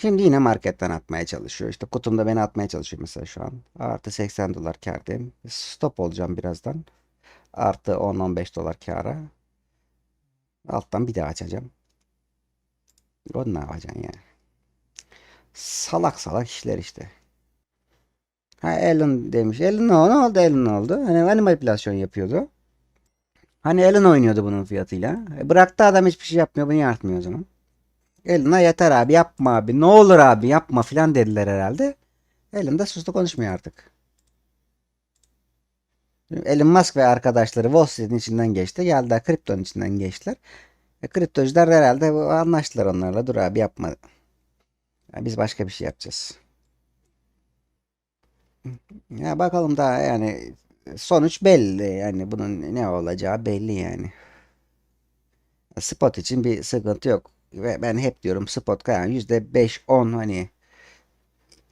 Şimdi yine marketten atmaya çalışıyor. İşte kutumda beni atmaya çalışıyor mesela şu an. Artı 80 dolar kârdayım. Stop olacağım birazdan. Artı 10-15 dolar kâra. Alttan bir daha açacağım. O ne yapacaksın yani? Salak salak işler işte. Ha Alan demiş. Alan ne oldu? Alan ne oldu? Hani, hani manipülasyon yapıyordu? Hani Alan oynuyordu bunun fiyatıyla. E bıraktı adam hiçbir şey yapmıyor. Bu niye artmıyor o zaman? Alan'a yeter abi yapma abi. Ne olur abi yapma filan dediler herhalde. Alan da sustu konuşmuyor artık. Elon Musk ve arkadaşları Wall Street'in içinden geçti. Geldiler kriptonun içinden geçtiler. E, kriptocular herhalde anlaştılar onlarla. Dur abi yapma. Ya biz başka bir şey yapacağız. Ya bakalım daha yani sonuç belli. Yani bunun ne olacağı belli yani. Spot için bir sıkıntı yok. Ve ben hep diyorum spot kayan %5-10 hani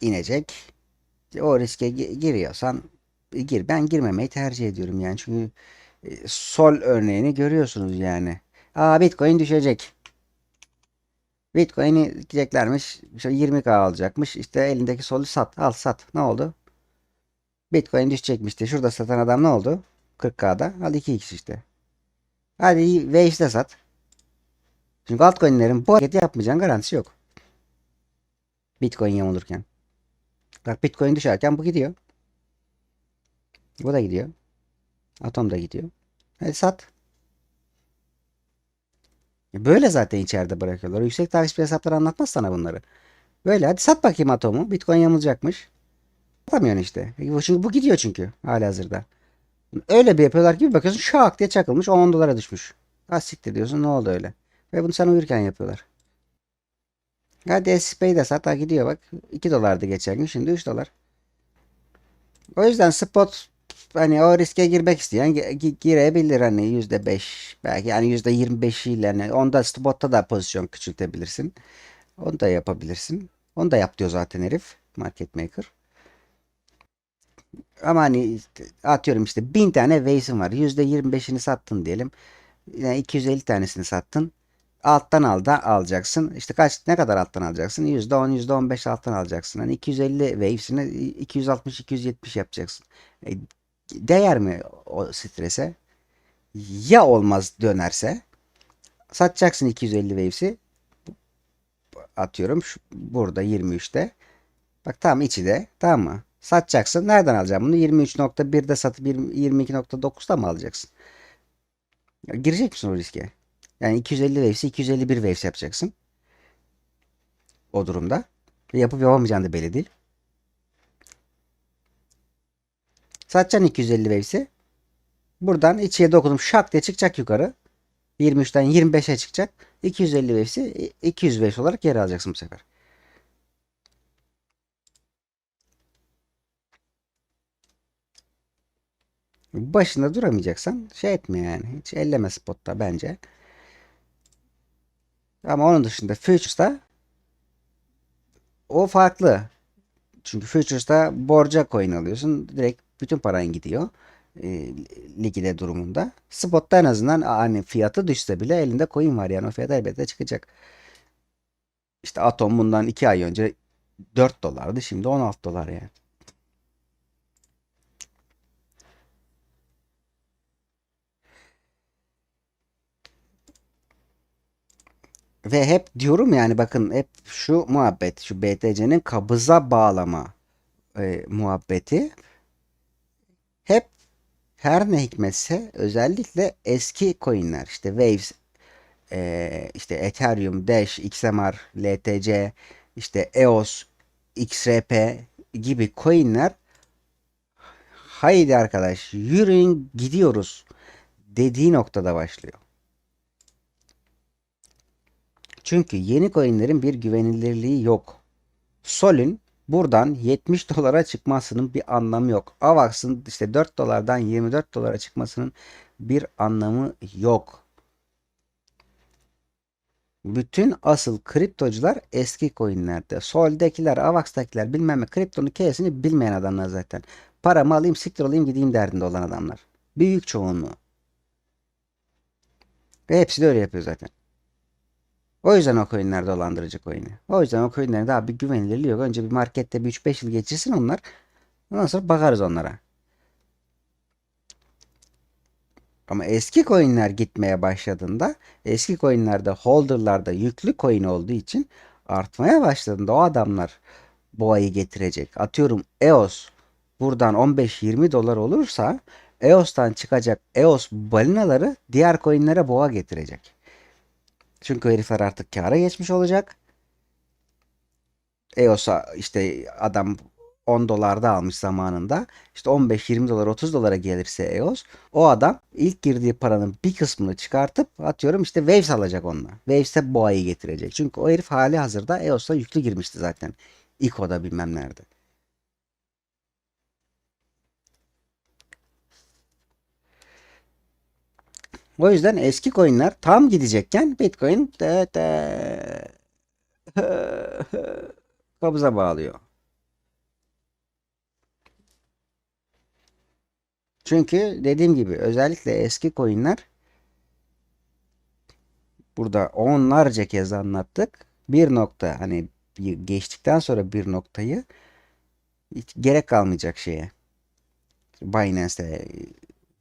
inecek. O riske gi- giriyorsan gir. Ben girmemeyi tercih ediyorum yani. Çünkü e, sol örneğini görüyorsunuz yani. Aa Bitcoin düşecek. Bitcoin'i diyeceklermiş. İşte 20k alacakmış. İşte elindeki solu sat. Al sat. Ne oldu? Bitcoin düşecekmişti. Şurada satan adam ne oldu? 40k'da. Al 2x işte. Hadi Wave'de sat. Çünkü altcoin'lerin bu hareketi yapmayacağın garantisi yok. Bitcoin yamulurken. Bak Bitcoin düşerken bu gidiyor. Bu da gidiyor. Atom da gidiyor. Hadi sat. Böyle zaten içeride bırakıyorlar. Yüksek takipçi hesapları anlatmaz sana bunları. Böyle hadi sat bakayım atomu. Bitcoin yamulacakmış. Satamıyorsun işte. E, Çünkü bu gidiyor çünkü hali hazırda. Öyle bir yapıyorlar ki bir bakıyorsun şak diye çakılmış 10 dolara düşmüş. Ha siktir diyorsun ne oldu öyle. Ve bunu sen uyurken yapıyorlar. Hadi SP'yi de sat ha gidiyor bak. 2 dolardı geçen gün şimdi 3 dolar. O yüzden spot hani o riske girmek isteyen gi- gi- girebilir hani %5 belki yani %25 ile hani onda spotta da pozisyon küçültebilirsin. Onu da yapabilirsin. Onu da yap diyor zaten herif market maker. Ama hani atıyorum işte 1000 tane Wave'in var. %25'ini sattın diyelim. Yani 250 tanesini sattın. Alttan al da alacaksın. İşte kaç ne kadar alttan alacaksın? %10, %15 alttan alacaksın. Hani 250 Waves'ini 260, 270 yapacaksın. E, değer mi o strese? Ya olmaz dönerse satacaksın 250 Waves'i. Atıyorum şu, burada 23'te. Bak tam içi de tamam mı? Satacaksın. Nereden alacaksın bunu? 23.1'de satıp 20 22.9'da mı alacaksın? Girecek misin o riske? Yani 250 Waves'i 251 Waves yapacaksın. O durumda. Ve yapıp yapamayacağın da belli değil. Satacaksın 250 Waves'i. Buradan içiye dokunup şak diye çıkacak yukarı. 23'ten 25'e çıkacak. 250 Waves'i 200 Waves olarak geri alacaksın bu sefer. Başında duramayacaksan şey etme yani. Hiç elleme spotta bence. Ama onun dışında Futures'ta o farklı. Çünkü Futures'ta borca coin alıyorsun. Direkt bütün paran gidiyor. E, ligide durumunda. Spot'ta en azından hani fiyatı düşse bile elinde coin var yani o fiyat elbette çıkacak. İşte Atom bundan 2 ay önce 4 dolardı. Şimdi 16 dolar yani. Ve hep diyorum yani bakın hep şu muhabbet şu BTC'nin kabıza bağlama e, muhabbeti hep her ne hikmetse özellikle eski coinler işte Waves e, işte Ethereum, Dash, XMR, LTC işte EOS, XRP gibi coinler haydi arkadaş yürüyün gidiyoruz dediği noktada başlıyor. Çünkü yeni coinlerin bir güvenilirliği yok. Sol'ün buradan 70 dolara çıkmasının bir anlamı yok. Avax'ın işte 4 dolardan 24 dolara çıkmasının bir anlamı yok. Bütün asıl kriptocular eski coinlerde. Sol'dekiler, Avax'takiler bilmem ne kriptonun K'sini bilmeyen adamlar zaten. Paramı alayım, siktir olayım, gideyim derdinde olan adamlar. Büyük çoğunluğu. Ve hepsi de öyle yapıyor zaten. O yüzden o coinler dolandırıcı coin'i. O yüzden o coinlerin daha bir güvenilirliği yok. Önce bir markette bir 3-5 yıl geçirsin onlar. Ondan sonra bakarız onlara. Ama eski coinler gitmeye başladığında eski coinlerde holderlarda yüklü coin olduğu için artmaya başladığında o adamlar boğayı getirecek. Atıyorum EOS buradan 15-20 dolar olursa EOS'tan çıkacak EOS balinaları diğer coinlere boğa getirecek. Çünkü herifler artık kâra geçmiş olacak. EOS'a işte adam 10 dolarda almış zamanında. İşte 15-20 dolar 30 dolara gelirse EOS o adam ilk girdiği paranın bir kısmını çıkartıp atıyorum işte Waves alacak onunla. Waves'e boğayı getirecek. Çünkü o herif hali hazırda EOS'a yüklü girmişti zaten. İKO'da bilmem nerede. O yüzden eski coinler tam gidecekken Bitcoin de, de, kabıza bağlıyor. Çünkü dediğim gibi özellikle eski coinler burada onlarca kez anlattık. Bir nokta hani geçtikten sonra bir noktayı hiç gerek kalmayacak şeye. Binance'e,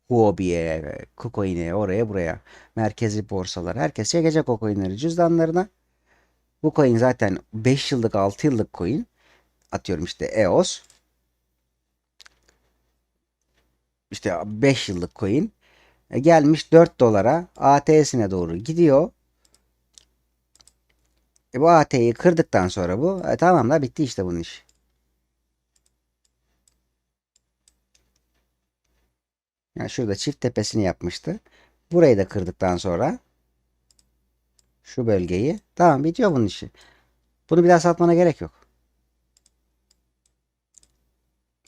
Huobi'ye, KuCoin'e, oraya buraya, merkezi borsalar. Herkes çekecek o coinleri cüzdanlarına. Bu coin zaten 5 yıllık 6 yıllık coin. Atıyorum işte EOS. İşte 5 yıllık coin. E gelmiş 4 dolara ATS'ine doğru gidiyor. E bu AT'yi kırdıktan sonra bu e tamam da bitti işte bunun iş. Yani şurada çift tepesini yapmıştı. Burayı da kırdıktan sonra şu bölgeyi tamam bitiyor bunun işi. Bunu bir daha satmana gerek yok.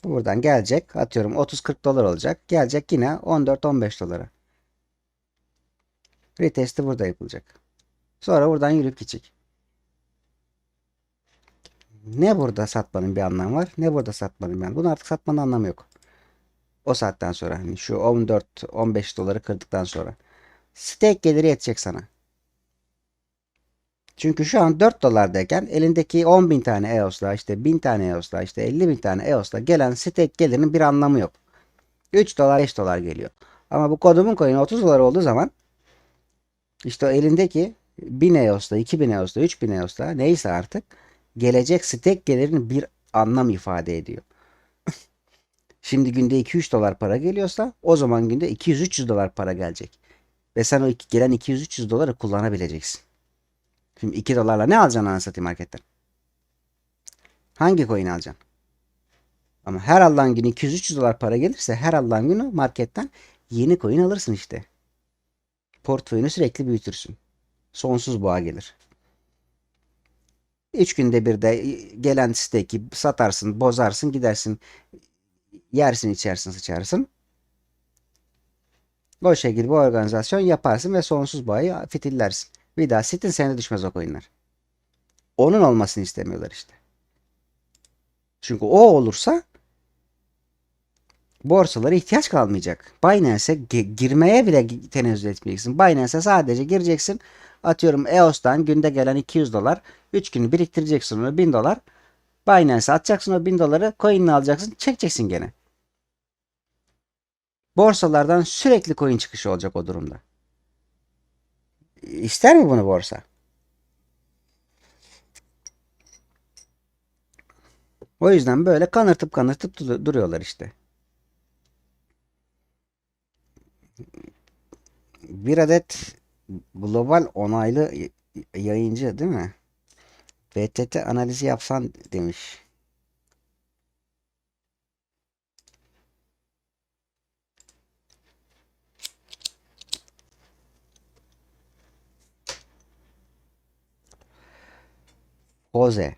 Bu buradan gelecek. Atıyorum 30-40 dolar olacak. Gelecek yine 14-15 dolara. Retesti burada yapılacak. Sonra buradan yürüyüp gidecek. Ne burada satmanın bir anlamı var, ne burada satmanın bir anlamı. Bunu artık satmanın anlamı yok. O saatten sonra hani şu 14-15 doları kırdıktan sonra. Stake geliri yetecek sana. Çünkü şu an 4 dolardayken elindeki 10 bin tane EOS'la işte 1000 tane EOS'la işte 50 bin tane EOS'la gelen stake gelirinin bir anlamı yok. 3 dolar 5 dolar geliyor. Ama bu kodumun coin 30 dolar olduğu zaman işte elindeki 1000 EOS'la 2000 EOS'la 3000 EOS'la neyse artık gelecek stake gelirinin bir anlam ifade ediyor. Şimdi günde 2-3 dolar para geliyorsa o zaman günde 200-300 dolar para gelecek. Ve sen o gelen 200-300 doları kullanabileceksin. Şimdi 2 dolarla ne alacaksın anasını marketten? Hangi coin alacaksın? Ama her Allah'ın günü 200-300 dolar para gelirse her Allah'ın günü marketten yeni coin alırsın işte. Portföyünü sürekli büyütürsün. Sonsuz boğa gelir. 3 günde bir de gelen stake'i satarsın, bozarsın, gidersin. Yersin, içersin, sıçarsın. O şekilde bu organizasyon yaparsın ve sonsuz boğayı fitillersin. Bir daha sitin sene düşmez o coinler. Onun olmasını istemiyorlar işte. Çünkü o olursa borsalara ihtiyaç kalmayacak. Binance'e girmeye bile tenezzül etmeyeceksin. Binance'e sadece gireceksin. Atıyorum EOS'tan günde gelen 200 dolar. 3 gün biriktireceksin onu 1000 dolar. Binance'e atacaksın o 1000 doları. Coin'ini alacaksın. Çekeceksin gene. Borsalardan sürekli coin çıkışı olacak o durumda. İster mi bunu borsa? O yüzden böyle kanırtıp kanırtıp duruyorlar işte. Bir adet global onaylı yayıncı değil mi? BTT analizi yapsan demiş. Jose.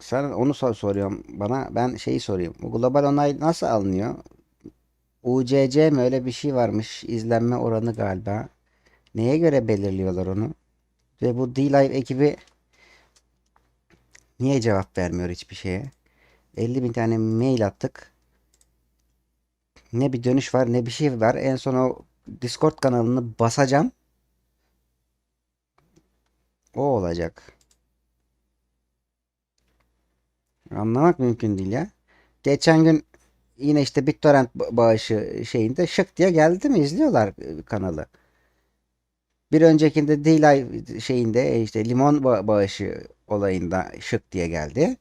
Sen onu sor soruyorum bana. Ben şeyi sorayım. Bu global onay nasıl alınıyor? UCC mi öyle bir şey varmış. İzlenme oranı galiba. Neye göre belirliyorlar onu? Ve bu D-Live ekibi niye cevap vermiyor hiçbir şeye? 50 bin tane mail attık. Ne bir dönüş var ne bir şey var. En son o Discord kanalını basacağım. O olacak. Anlamak mümkün değil ya. Geçen gün yine işte BitTorrent ba- bağışı şeyinde şık diye geldi mi izliyorlar e, kanalı. Bir öncekinde D-Live şeyinde e, işte limon ba- bağışı olayında şık diye geldi.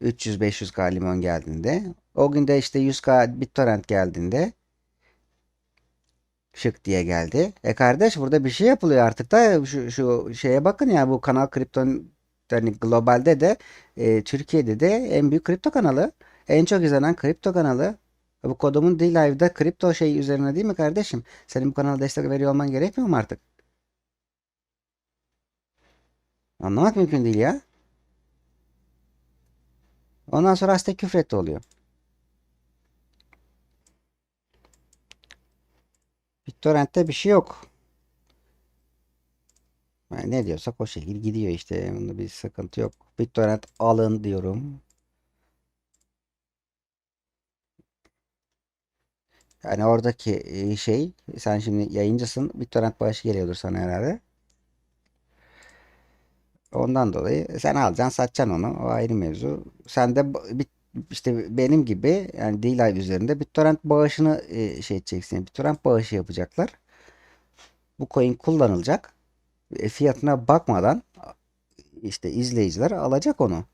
300-500k limon geldiğinde. O gün de işte 100k BitTorrent geldiğinde şık diye geldi. E kardeş burada bir şey yapılıyor artık da şu, şu şeye bakın ya bu kanal kripto yani globalde de e, Türkiye'de de en büyük kripto kanalı. En çok izlenen kripto kanalı. Bu kodumun D-Live'da kripto şey üzerine değil mi kardeşim? Senin bu kanala destek veriyor olman gerekmiyor mu artık? Anlamak mümkün değil ya. Ondan sonra hasta küfretti oluyor. BitTorrent'te bir şey yok. Yani ne diyorsak o şekil gidiyor işte. Bunda bir sıkıntı yok. BitTorrent alın diyorum. Yani oradaki e, şey sen şimdi yayıncısın. BitTorrent bağışı geliyordur sana herhalde. Ondan dolayı sen alacaksın satacaksın onu. O ayrı mevzu. Sen de b- bit- işte benim gibi yani D-Live üzerinde BitTorrent bağışını e, şey edeceksin. BitTorrent bağışı yapacaklar. Bu coin kullanılacak. E, fiyatına bakmadan işte izleyiciler alacak onu.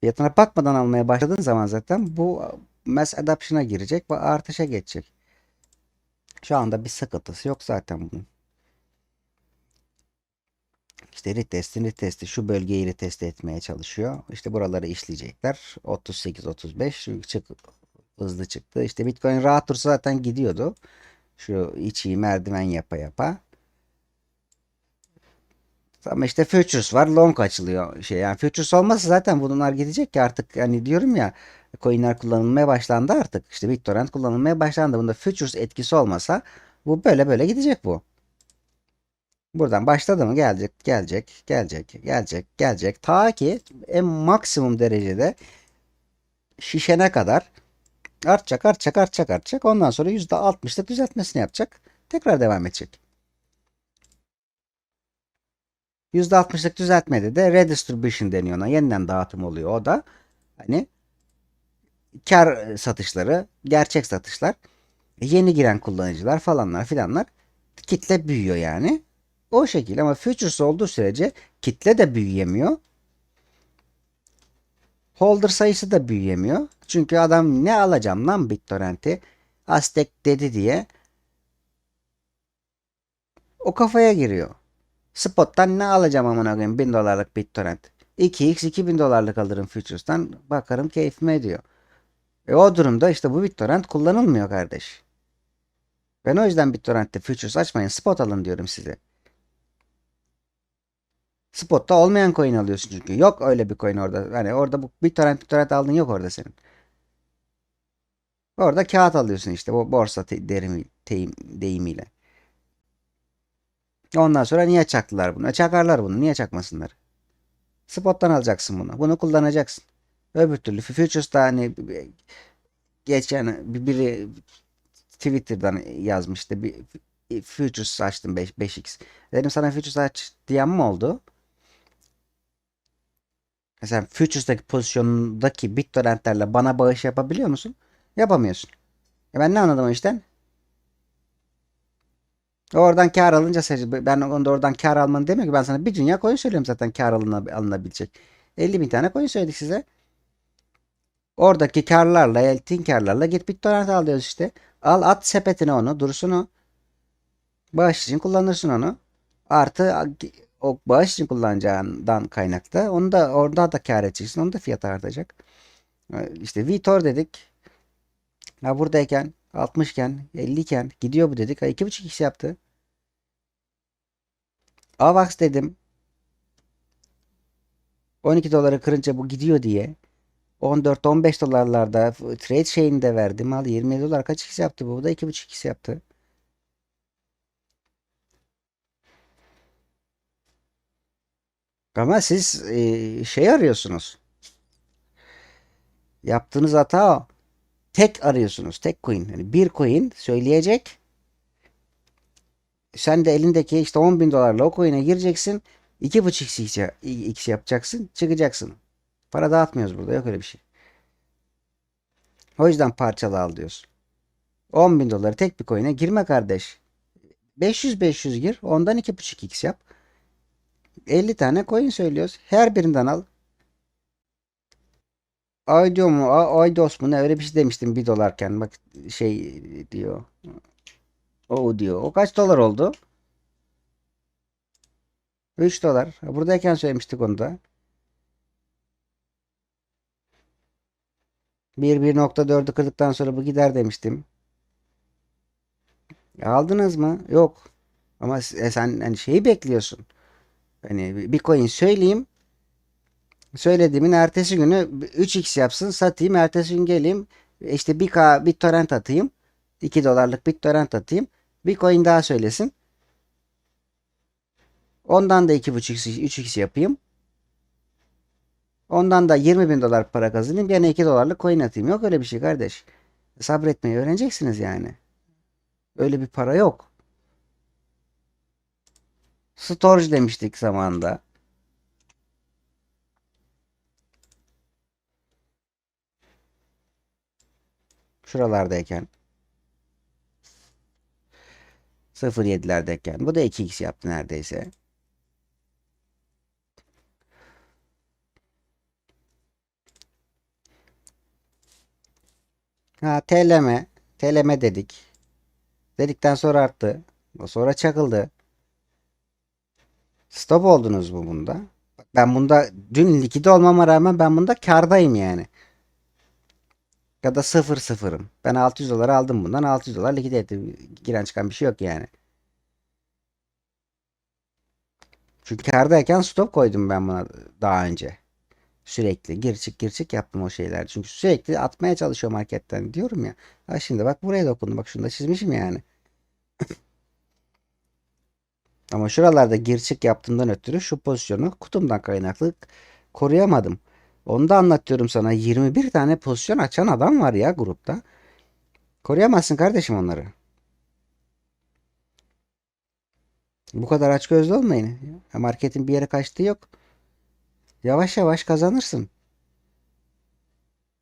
Fiyatına bakmadan almaya başladığın zaman zaten bu mass adoption'a girecek ve artışa geçecek. Şu anda bir sıkıntısı yok zaten bunun. İşte retesti retesti şu bölgeyi retest etmeye çalışıyor. İşte buraları işleyecekler. 38-35 çık hızlı çıktı. İşte Bitcoin rahat dursa zaten gidiyordu. Şu içi merdiven yapa yapa. Ama işte futures var. Long açılıyor şey. Yani futures olmasa zaten bunlar gidecek ki artık hani diyorum ya coinler kullanılmaya başlandı artık. İşte BitTorrent kullanılmaya başlandı. Bunda futures etkisi olmasa bu böyle böyle gidecek bu. Buradan başladı mı gelecek, gelecek, gelecek, gelecek, gelecek. Ta ki en maksimum derecede şişene kadar artacak, artacak, artacak, artacak. Ondan sonra %60'lık düzeltmesini yapacak. Tekrar devam edecek. %60'lık düzeltmede de redistribution deniyor ona. Yeniden dağıtım oluyor o da. Hani kar satışları, gerçek satışlar, yeni giren kullanıcılar falanlar filanlar kitle büyüyor yani. O şekilde ama futures olduğu sürece kitle de büyüyemiyor. Holder sayısı da büyüyemiyor. Çünkü adam ne alacağım lan BitTorrent'i Aztek dedi diye o kafaya giriyor. Spot'tan ne alacağım amına koyayım 1000 dolarlık BitTorrent. 2x 2000 dolarlık alırım Futures'tan bakarım keyfime ediyor. E o durumda işte bu BitTorrent kullanılmıyor kardeş. Ben o yüzden BitTorrent'te Futures açmayın spot alın diyorum size. Spot'ta olmayan coin alıyorsun çünkü. Yok öyle bir coin orada. Hani orada bu BitTorrent BitTorrent aldın yok orada senin. Orada kağıt alıyorsun işte bu borsa derimi, teyim, deyimiyle. Ondan sonra niye çaktılar bunu? E çakarlar bunu. Niye çakmasınlar? Spot'tan alacaksın bunu. Bunu kullanacaksın. Öbür türlü Futures'ta hani geçen biri Twitter'dan yazmıştı. Bir Futures açtım 5, 5x. Dedim sana Futures aç diyen mi oldu? Mesela Futures'daki pozisyonundaki BitTorrent'lerle bana bağış yapabiliyor musun? Yapamıyorsun. E ben ne anladım o işten? Oradan kar alınca ben onda oradan kar almanı demiyor ki ben sana bir dünya coin söylüyorum zaten kar alına, alınabilecek. 50 bin tane coin söyledik size. Oradaki karlarla, eltin karlarla git BitTorrent al diyoruz işte. Al at sepetine onu, dursun o. Bağış için kullanırsın onu. Artı o bağış için kullanacağından kaynaklı onu da orada da kar edeceksin. Onun da fiyatı artacak. İşte Vitor dedik. Ha buradayken 60 iken 50 iken gidiyor bu dedik. Ha 2.5x yaptı. Avax dedim. 12 doları kırınca bu gidiyor diye 14-15 dolarlarda trade şeyini de verdim. Al 20 dolar kaç x yaptı bu? Bu da 2.5x yaptı. Ama siz e, şey arıyorsunuz. Yaptığınız hata o. Tek arıyorsunuz. Tek coin. Yani bir coin söyleyecek. Sen de elindeki işte 10 bin dolarla o coin'e gireceksin. 2.5 x, yapacaksın. Çıkacaksın. Para dağıtmıyoruz burada. Yok öyle bir şey. O yüzden parçalı al diyoruz. 10 bin doları tek bir coin'e girme kardeş. 500-500 gir. Ondan 2.5x yap. 50 tane coin söylüyoruz. Her birinden al. Aydio mu? Aydos mu? Ne öyle bir şey demiştim 1 dolarken. Bak şey diyor. O diyor. O kaç dolar oldu? 3 dolar. Buradayken söylemiştik onu da. 1.4'ü kırdıktan sonra bu gider demiştim. Aldınız mı? Yok. Ama s- sen hani şeyi bekliyorsun. Hani bir coin söyleyeyim. Söylediğimin ertesi günü 3x yapsın satayım. Ertesi gün geleyim. işte 1k BitTorrent atayım. 2 dolarlık BitTorrent atayım. Bir coin daha söylesin. Ondan da 2.5x 3x yapayım. Ondan da 20 bin dolar para kazanayım. Gene 2 dolarlık coin atayım. Yok öyle bir şey kardeş. Sabretmeyi öğreneceksiniz yani. Öyle bir para yok. Storage demiştik zamanında. Şuralardayken. 0.7'lerdeyken. Bu da 2x yaptı neredeyse. Ha TLM. TLM dedik. Dedikten sonra arttı. Sonra çakıldı. Stop oldunuz mu bunda? Ben bunda dün likide olmama rağmen ben bunda kardayım yani. Ya da sıfır sıfırım. Ben 600 dolar aldım bundan. 600 dolar likide etti. Giren çıkan bir şey yok yani. Çünkü kardayken stop koydum ben buna daha önce. Sürekli gir çık gir çık yaptım o şeyler. Çünkü sürekli atmaya çalışıyor marketten diyorum ya. Ha şimdi bak buraya dokundum. Bak şunu da çizmişim yani. Ama şuralarda gir yaptığımdan ötürü şu pozisyonu kutumdan kaynaklı koruyamadım. Onu da anlatıyorum sana. 21 tane pozisyon açan adam var ya grupta. Koruyamazsın kardeşim onları. Bu kadar açgözlü olmayın. Marketin bir yere kaçtığı yok. Yavaş yavaş kazanırsın.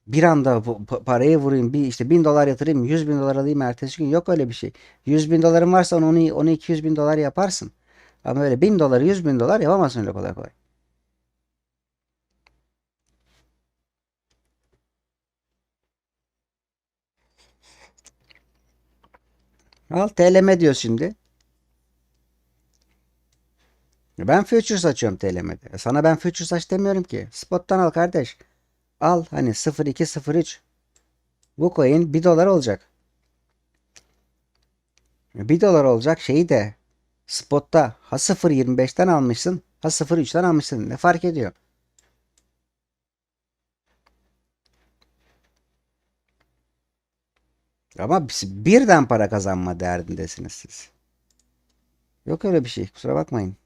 Bir anda parayı vurayım bir işte bin dolar yatırayım 100 bin dolar alayım ertesi gün yok öyle bir şey. 100 bin doların varsa onu, onu 200 bin dolar yaparsın. Ama öyle bin dolar 100 bin dolar yapamazsın öyle kolay kolay. Al TLM diyor şimdi. Ben futures açıyorum TLM'de. Sana ben futures aç demiyorum ki. Spot'tan al kardeş. Al hani 0203. Bu coin 1 dolar olacak. 1 dolar olacak şeyi de spotta ha 0.25'ten almışsın ha 0.3'ten almışsın. Ne fark ediyor? Ama birden para kazanma derdindesiniz siz. Yok öyle bir şey. Kusura bakmayın.